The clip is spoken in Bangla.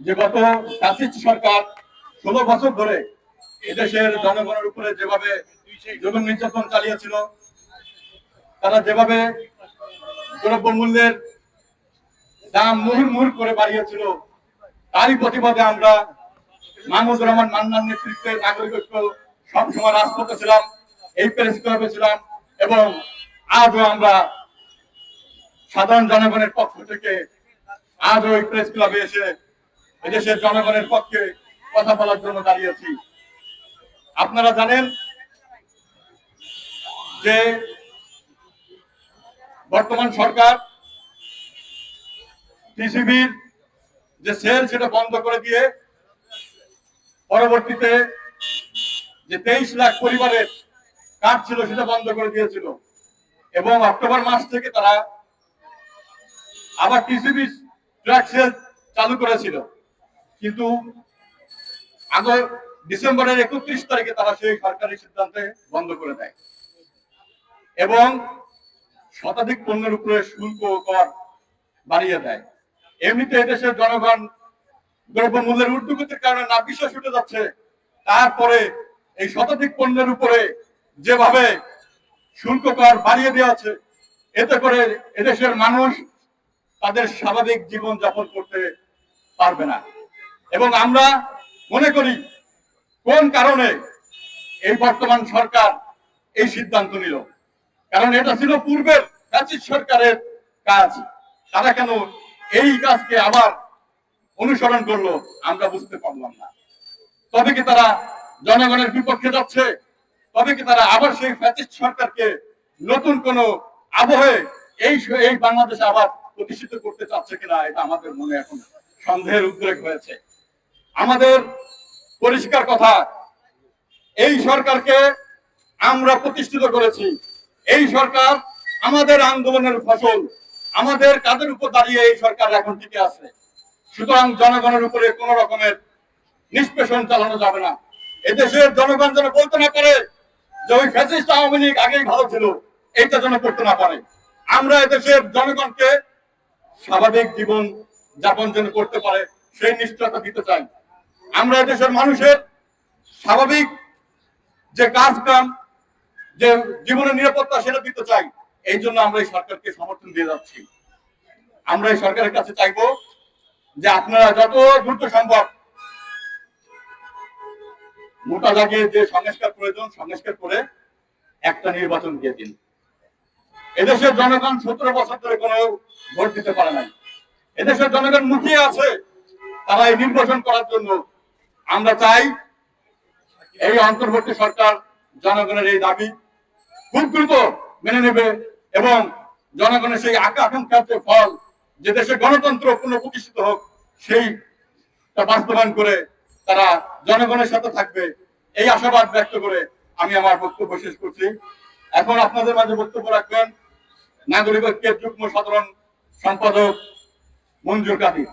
যে গত ফ্যাসিস্ট সরকার ষোলো বছর ধরে এদেশের জনগণের উপরে যেভাবে জুলুম নির্যাতন চালিয়েছিল, তারা যেভাবে দ্রব্যমূল্যের দাম মুহুর মুহুর করে বাড়িয়েছিল, তারই প্রতিবাদে আমরা মাহমুদুর রহমান মান্নার নেতৃত্বে নাগরিক ঐক্য সবসময় রাজপথে ছিলাম, এই প্রেস ক্লাবে ছিলাম এবং আজও আমরা সাধারণ জনগণের পক্ষ থেকে আজও এই প্রেস ক্লাবে এসে এদেশের জনগণের পক্ষে কথা বলার জন্য দাঁড়িয়েছি আপনারা জানেন যে বর্তমান সরকার টিসিবির যে সেল সেটা বন্ধ করে দিয়ে পরবর্তীতে যে তেইশ লাখ পরিবারের কার্ড ছিল সেটা বন্ধ করে দিয়েছিল। এবং অক্টোবর মাস থেকে তারা আবার টিসিবি ট্রাক সেল চালু করেছিল। কিন্তু ডিসেম্বরের একত্রিশ তারিখে তারা সেই সরকারি সিদ্ধান্তে বন্ধ করে দেয়। এবং শতাধিক পণ্যের উপরে শুল্ক কর বাড়িয়ে দেয়। এমনিতে জনগণ কারণে না বিশ্বাস উঠে যাচ্ছে, তারপরে এই শতাধিক পণ্যের উপরে যেভাবে শুল্ক কর বাড়িয়ে দেওয়া আছে, এতে করে এদেশের মানুষ তাদের স্বাভাবিক জীবন যাপন করতে পারবে না। এবং আমরা মনে করি কোন কারণে এই বর্তমান সরকার এই সিদ্ধান্ত নিল। কারণ এটা ছিল পূর্বের ফ্যাসিস্ট সরকারের কাজ। তারা কেন এই কাজকে আবার অনুসরণ করল আমরা বুঝতে পারলাম না। তবে কি তারা জনগণের বিপক্ষে যাচ্ছে? তবে কি তারা আবার সেই ফ্যাসিস্ট সরকারকে নতুন কোন আবহে এই এই বাংলাদেশে আবার প্রতিষ্ঠিত করতে চাচ্ছে কিনা এটা আমাদের মনে এখন সন্দেহের উদ্রেক হয়েছে। আমাদের পরিষ্কার কথা, এই সরকারকে আমরা প্রতিষ্ঠিত করেছি। এই সরকার আমাদের আন্দোলনের ফসল, আমাদের কাদের উপর দাঁড়িয়ে এই সরকার এখন টিকে আছে? সুতরাং জনগণের উপরে কোন রকমের নিষ্পেষণ চালানো যাবে না। এদেশের জনগণ যেন বলতে না পারে যে ওই ফ্যাসিস্ট আওয়ামী লীগ আগেই ভালো ছিল, এইটা যেন করতে না পারে। আমরা এদেশের জনগণকে স্বাভাবিক জীবন যাপন যেন করতে পারে, সেই নিশ্চয়তা দিতে চাই। আমরা দেশের মানুষের স্বাভাবিক যে কাজ কাম, যে জীবনের নিরাপত্তা সেটা দিতে চাই, এই জন্য আমরা এই সরকারকে সমর্থন দিয়ে যাচ্ছি। আমরা এই সরকারের কাছে চাইব যে আপনারা যত দ্রুত সম্ভব মোটা দাগে যে সংস্কার প্রয়োজন, সংস্কার করে একটা নির্বাচন দিয়ে দিন। এদেশের জনগণ সতেরো বছর ধরে কোনো ভোট দিতে পারে নাই। এদেশের জনগণ মুখিয়ে আছে, তারা এই নির্বাচন করার জন্য আমরা চাই এই অন্তর্বর্তী সরকার জনগণের এই দাবি খুব দ্রুত মেনে নেবে এবং জনগণের সেই আকাঙ্ক্ষার যে ফল যে দেশে গণতন্ত্র পুনঃপ্রতিষ্ঠিত হোক সেই বাস্তবায়ন করে তারা জনগণের সাথে থাকবে। এই আশাবাদ ব্যক্ত করে আমি আমার বক্তব্য শেষ করছি। এখন আপনাদের মাঝে বক্তব্য রাখবেন নাগরিক ঐক্যের যুগ্ম সাধারণ সম্পাদক মঞ্জুর কাদির।